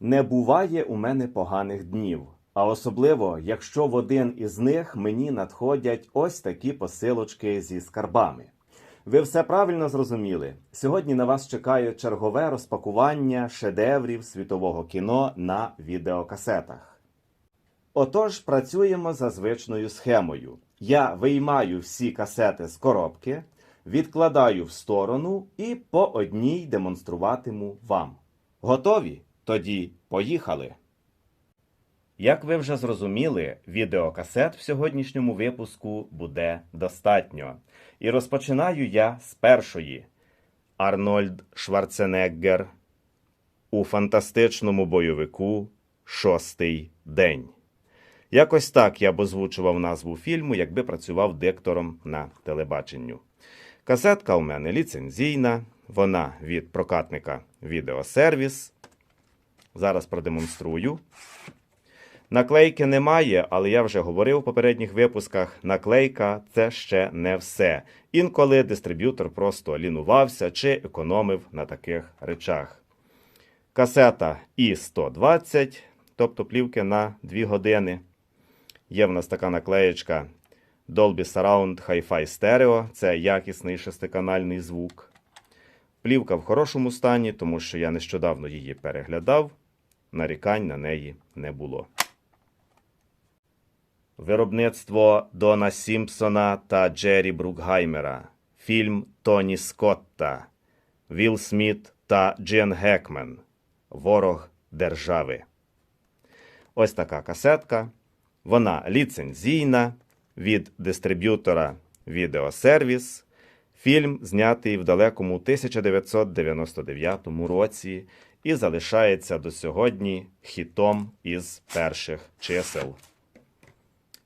Не буває у мене поганих днів, а особливо, якщо в один із них мені надходять ось такі посилочки зі скарбами. Ви все правильно зрозуміли. Сьогодні на вас чекає чергове розпакування шедеврів світового кіно на відеокасетах. Отож, працюємо за звичною схемою. Я виймаю всі касети з коробки, відкладаю в сторону і по одній демонструватиму вам. Готові? Тоді поїхали. Як ви вже зрозуміли, відеокасет в сьогоднішньому випуску буде достатньо. І розпочинаю я з першої. Арнольд Шварценеггер у фантастичному бойовику Шостий день. Якось так я б озвучував назву фільму, якби працював диктором на телебаченню. Касетка у мене ліцензійна, вона від прокатника Відеосервіс. Зараз продемонструю. Наклейки немає, але я вже говорив у попередніх випусках: наклейка це ще не все. Інколи дистриб'ютор просто лінувався чи економив на таких речах. Касета І120, тобто плівки на 2 години. Є в нас така наклеєчка Dolby Surround Hi-Fi Stereo. Це якісний шестиканальний звук. Плівка в хорошому стані, тому що я нещодавно її переглядав. Нарікань на неї не було. Виробництво Дона Сімпсона та Джері Брукгаймера. Фільм Тоні Скотта. Вілл Сміт та Джен Гекмен. Ворог держави. Ось така касетка. Вона ліцензійна від дистриб'ютора Відеосервіс. Фільм знятий в далекому 1999 році і залишається до сьогодні хітом із перших чисел.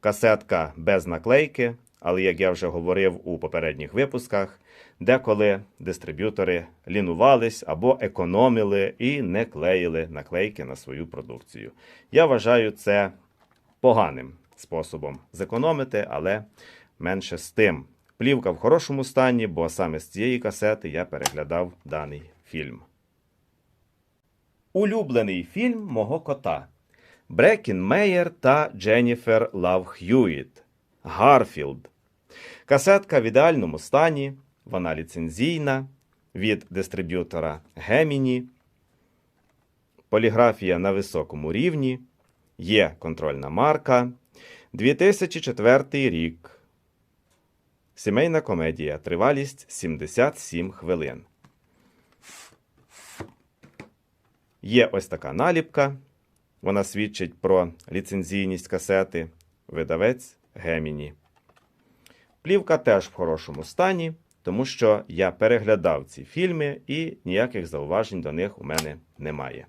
Касетка без наклейки, але як я вже говорив у попередніх випусках, деколи дистриб'ютори лінувались або економили і не клеїли наклейки на свою продукцію. Я вважаю це поганим способом зекономити, але менше з тим. Плівка в хорошому стані, бо саме з цієї касети я переглядав даний фільм. Улюблений фільм мого кота. Брекін Мейер та Дженніфер Лав Х'юїт. Гарфілд. Касетка в ідеальному стані. Вона ліцензійна від дистриб'ютора Геміні. Поліграфія на високому рівні. Є контрольна марка. 2004 рік. Сімейна комедія. Тривалість 77 хвилин. Є ось така наліпка. Вона свідчить про ліцензійність касети. Видавець Геміні. Плівка теж в хорошому стані, тому що я переглядав ці фільми і ніяких зауважень до них у мене немає.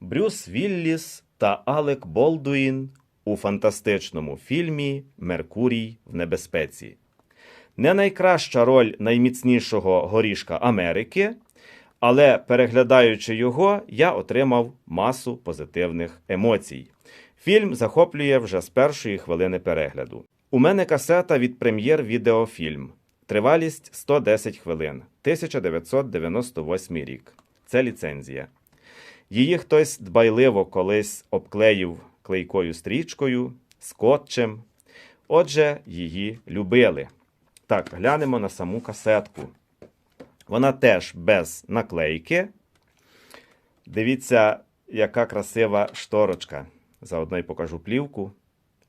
Брюс Вілліс та Алек Болдуїн у фантастичному фільмі Меркурій в небезпеці. Не найкраща роль найміцнішого горішка Америки, але переглядаючи його, я отримав масу позитивних емоцій. Фільм захоплює вже з першої хвилини перегляду. У мене касета від прем'єр відеофільм. Тривалість 110 хвилин, 1998 рік. Це ліцензія. Її хтось дбайливо колись обклеїв клейкою стрічкою, скотчем. Отже, її любили. Так, глянемо на саму касетку. Вона теж без наклейки. Дивіться, яка красива шторочка. Заодно й покажу плівку.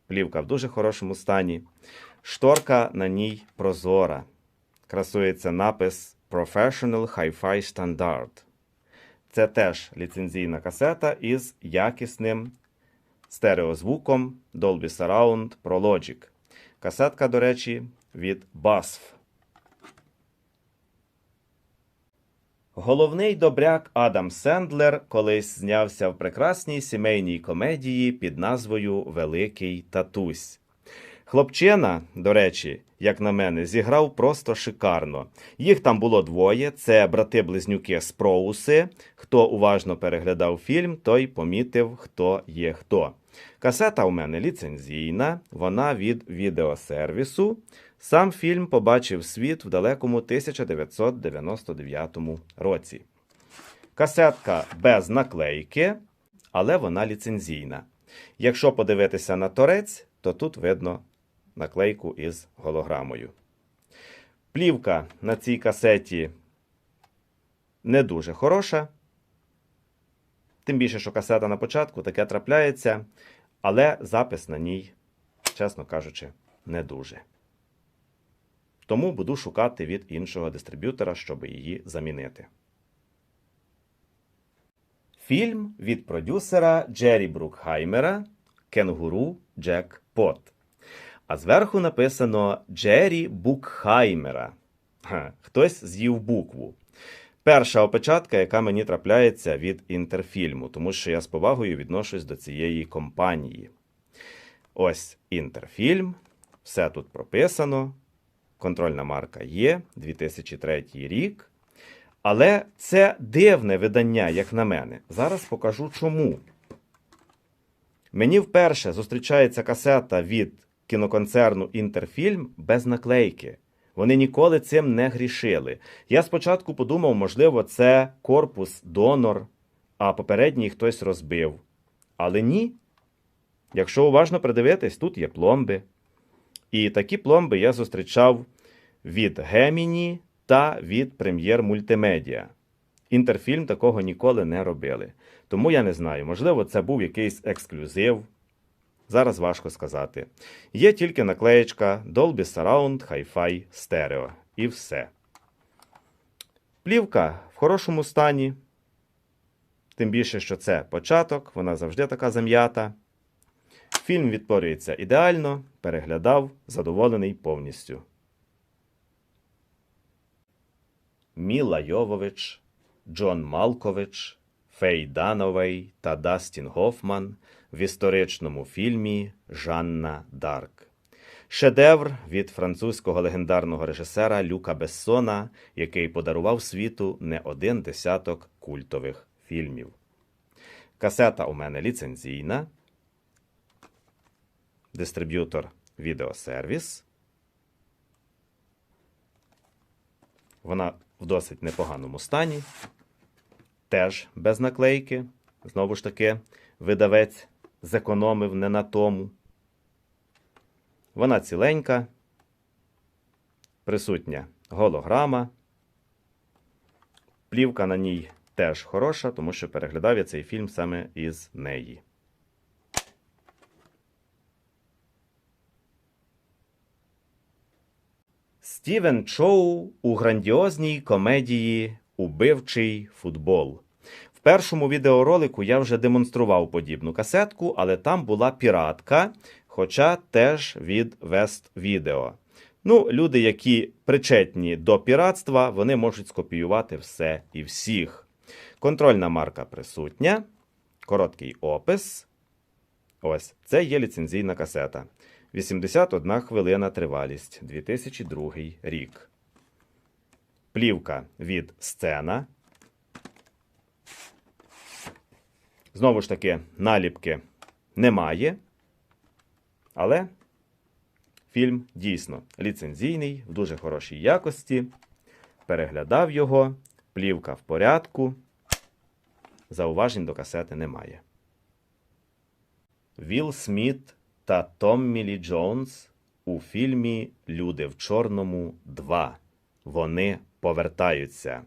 Плівка в дуже хорошому стані. Шторка на ній прозора. Красується напис Professional Hi-Fi Standard. Це теж ліцензійна касета із якісним стереозвуком Dolby Surround Pro Logic. Касетка, до речі, від басф. Головний добряк Адам Сендлер колись знявся в прекрасній сімейній комедії під назвою Великий Татусь. Хлопчина, до речі, як на мене, зіграв просто шикарно. Їх там було двоє: це брати-близнюки Спроуси. Хто уважно переглядав фільм, той помітив, хто є хто. Касета у мене ліцензійна, вона від відеосервісу. Сам фільм побачив світ в далекому 1999 році. Касетка без наклейки, але вона ліцензійна. Якщо подивитися на торець, то тут видно наклейку із голограмою. Плівка на цій касеті не дуже хороша. Тим більше, що касета на початку таке трапляється, але запис на ній, чесно кажучи, не дуже. Тому буду шукати від іншого дистриб'ютора, щоб її замінити. Фільм від продюсера Джері Брукхаймера Кенгуру Джек Пот. А зверху написано Джері Букхаймера. Ха, Хтось з'їв букву. Перша опечатка, яка мені трапляється від інтерфільму, тому що я з повагою відношусь до цієї компанії. Ось інтерфільм, все тут прописано. Контрольна марка є, 2003 рік. Але це дивне видання, як на мене. Зараз покажу чому. Мені вперше зустрічається касета від кіноконцерну Інтерфільм без наклейки. Вони ніколи цим не грішили. Я спочатку подумав, можливо, це корпус донор, а попередній хтось розбив. Але ні. Якщо уважно придивитись, тут є пломби. І такі пломби я зустрічав від Геміні та від прем'єр мультимедіа. Інтерфільм такого ніколи не робили. Тому я не знаю, можливо, це був якийсь ексклюзив. Зараз важко сказати. Є тільки наклеєчка Dolby Surround Hi-Fi Stereo. І все. Плівка в хорошому стані. Тим більше, що це початок, вона завжди така зам'ята. Фільм відтворюється ідеально, переглядав, задоволений повністю. Міла Йовович, Джон Малкович, Фей Дановей та Дастін Гофман в історичному фільмі Жанна Дарк. Шедевр від французького легендарного режисера Люка Бессона, який подарував світу не один десяток культових фільмів. Касета у мене ліцензійна. Дистриб'ютор відеосервіс. Вона в досить непоганому стані. Теж без наклейки. Знову ж таки, видавець зекономив не на тому. Вона ціленька, присутня голограма. Плівка на ній теж хороша, тому що переглядав я цей фільм саме із неї. Стівен Чоу у грандіозній комедії Убивчий футбол. В першому відеоролику я вже демонстрував подібну касетку, але там була піратка, хоча теж від West Video. Ну, люди, які причетні до піратства, вони можуть скопіювати все і всіх. Контрольна марка присутня, короткий опис. Ось це є ліцензійна касета. 81 хвилина тривалість 2002 рік. Плівка від сцена. Знову ж таки, наліпки немає. Але фільм дійсно ліцензійний, в дуже хорошій якості. Переглядав його, плівка в порядку. Зауважень до касети немає. Вілл Сміт та Томмі Лі Джонс у фільмі Люди в Чорному 2. Вони повертаються.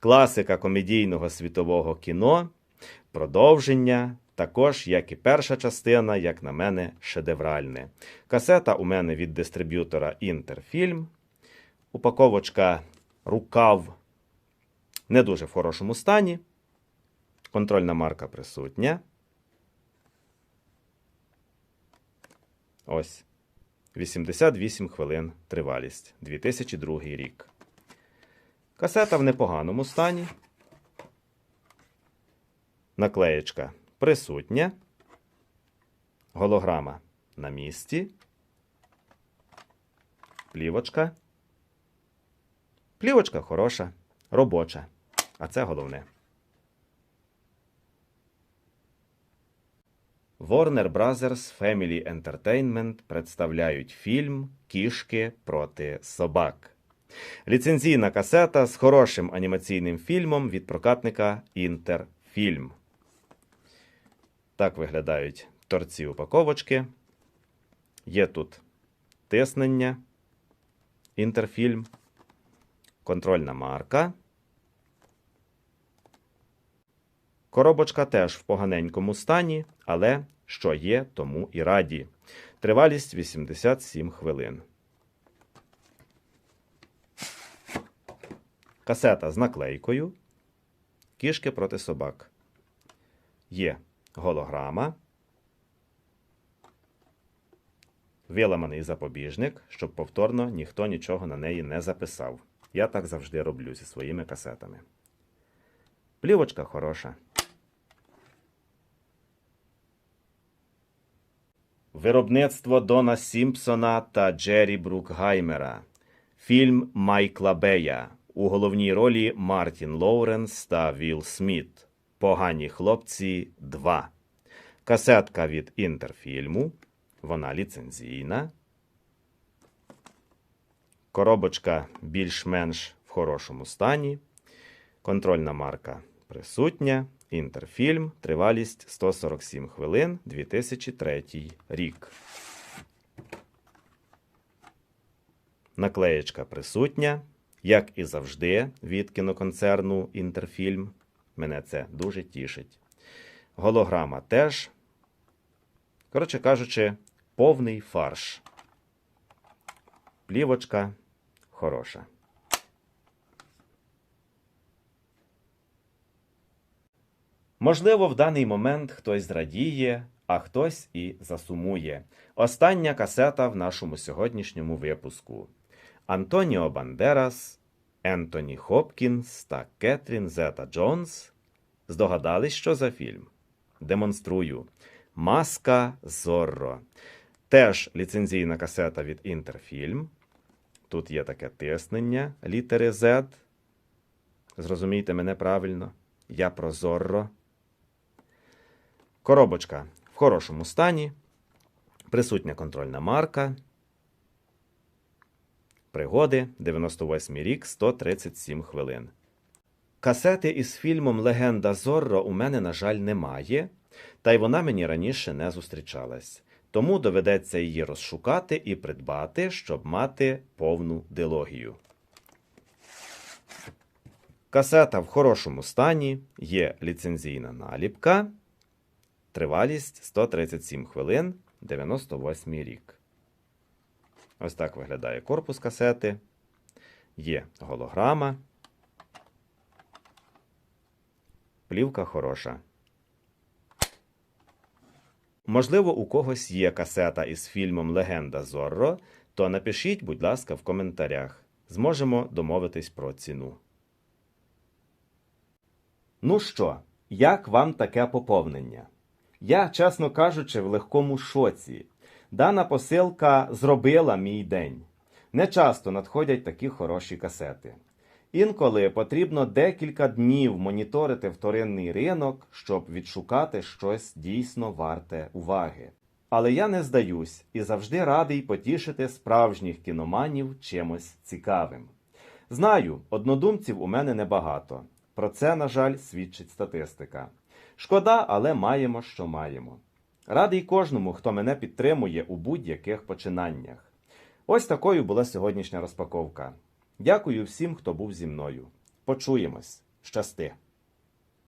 Класика комедійного світового кіно, продовження, також, як і перша частина, як на мене, шедевральне. Касета у мене від дистриб'ютора Інтерфільм. Упаковочка рукав не дуже в хорошому стані. Контрольна марка присутня. Ось. 88 хвилин тривалість. 2002 рік. Касета в непоганому стані. Наклеєчка присутня. Голограма на місці. Плівочка. Плівочка хороша, робоча. А це головне. Warner Brothers Family Entertainment представляють фільм Кішки проти собак. Ліцензійна касета з хорошим анімаційним фільмом від прокатника Інтерфільм. Так виглядають торці упаковочки. Є тут тиснення, інтерфільм, контрольна марка. Коробочка теж в поганенькому стані, але що є, тому і раді. Тривалість 87 хвилин. Касета з наклейкою. Кішки проти собак. Є голограма. Виламаний запобіжник, щоб повторно ніхто нічого на неї не записав. Я так завжди роблю зі своїми касетами. Плівочка хороша. Виробництво Дона Сімпсона та Джері Брукгаймера. Фільм Майкла Бея. У головній ролі Мартін Лоуренс та Вілл Сміт. Погані хлопці 2. Касетка від Інтерфільму. Вона ліцензійна. Коробочка більш-менш в хорошому стані. Контрольна марка присутня. Інтерфільм. Тривалість 147 хвилин 2003 рік. Наклеєчка присутня, як і завжди, від кіноконцерну Інтерфільм. Мене це дуже тішить. Голограма теж. Коротше кажучи, повний фарш. Плівочка хороша. Можливо, в даний момент хтось зрадіє, а хтось і засумує. Остання касета в нашому сьогоднішньому випуску. Антоніо Бандерас, Ентоні Хопкінс та Кетрін Зета Джонс здогадались, що за фільм? Демонструю. Маска Зорро. Теж ліцензійна касета від Інтерфільм. Тут є таке тиснення літери Z. Зрозумійте мене правильно. Я про Зорро. Коробочка в хорошому стані. Присутня контрольна марка. Пригоди 98 рік 137 хвилин. Касети із фільмом Легенда Зорро у мене, на жаль, немає, та й вона мені раніше не зустрічалась. Тому доведеться її розшукати і придбати, щоб мати повну дилогію. Касета в хорошому стані, є ліцензійна наліпка. Тривалість 137 хвилин 98 рік. Ось так виглядає корпус касети. Є голограма. Плівка хороша. Можливо, у когось є касета із фільмом Легенда Зорро, то напишіть, будь ласка, в коментарях. Зможемо домовитись про ціну. Ну що, як вам таке поповнення? Я, чесно кажучи, в легкому шоці. Дана посилка зробила мій день. Не часто надходять такі хороші касети. Інколи потрібно декілька днів моніторити вторинний ринок, щоб відшукати щось дійсно варте уваги. Але я не здаюсь і завжди радий потішити справжніх кіноманів чимось цікавим. Знаю, однодумців у мене небагато. Про це, на жаль, свідчить статистика. Шкода, але маємо, що маємо. Радий кожному, хто мене підтримує у будь-яких починаннях. Ось такою була сьогоднішня розпаковка. Дякую всім, хто був зі мною. Почуємось. Щасти!